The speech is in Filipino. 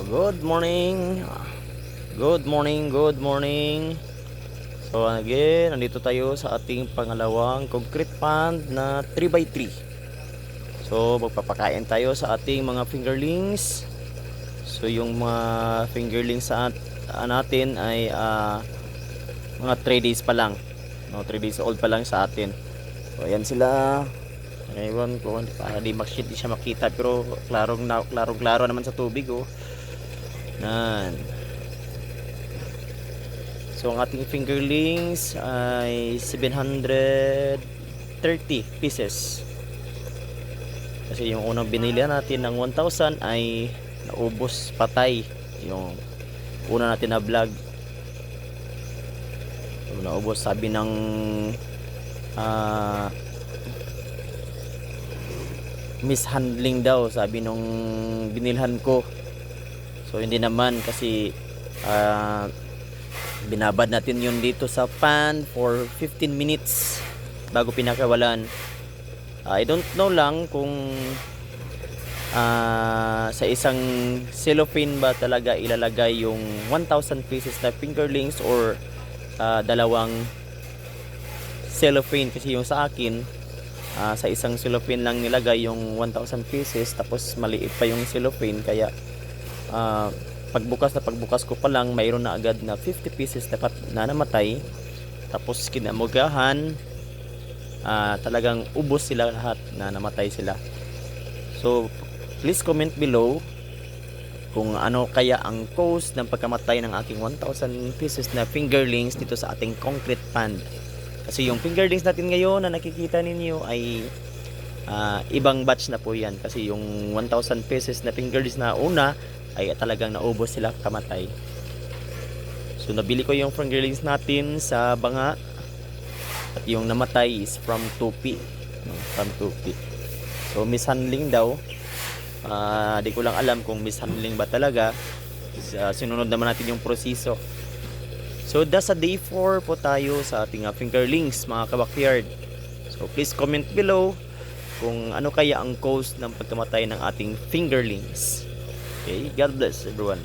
Good morning. Good morning, good morning. So, again, nandito tayo sa ating pangalawang concrete pond na 3x3. So, magpapakain tayo sa ating mga fingerlings. So, yung mga fingerlings sa at- ah, natin ay ah, mga 3 days pa lang. No, 3 days old pa lang sa atin. So, ayan sila. Ewan ko, para di di siya makita pero klarong klarong klaro naman sa tubig oh. Nan. So ang ating fingerlings ay 730 pieces. Kasi yung unang binili natin ng 1,000 ay naubos patay yung una natin na vlog. So, naubos sabi ng ah mishandling daw sabi nung binilhan ko so hindi naman kasi ah, binabad natin yun dito sa pan for 15 minutes bago pinakawalan. Ah, I don't know lang kung ah, sa isang cellophane ba talaga ilalagay yung 1,000 pieces na fingerlings or ah, dalawang cellophane. Kasi yung sa akin ah, sa isang cellophane lang nilagay yung 1,000 pieces tapos maliit pa yung cellophane. Kaya ah, pagbukas na pagbukas ko pa lang mayroon na agad na 50 pieces na, na namatay. Tapos kinamugahan ah, talagang ubos sila lahat na namatay sila. So please comment below kung ano kaya ang cause ng pagkamatay ng aking 1,000 pieces na fingerlings dito sa ating concrete pond. Kasi yung fingerlings natin ngayon na nakikita ninyo ay ah, ibang batch na po yan. Kasi yung 1,000 pesos na fingerlings na una ay talagang naubos sila kamatay. So nabili ko yung fingerlings natin sa banga at yung namatay is from Tupi. From Tupi. So mishandling daw. Ah, di ko lang alam kung mishandling ba talaga. Sa- sinunod naman natin yung proseso. So, that's sa day 4 po tayo sa ating uh, fingerlings, mga kabakyard. So, please comment below kung ano kaya ang cause ng pagkamatay ng ating fingerlings. Okay, God bless everyone.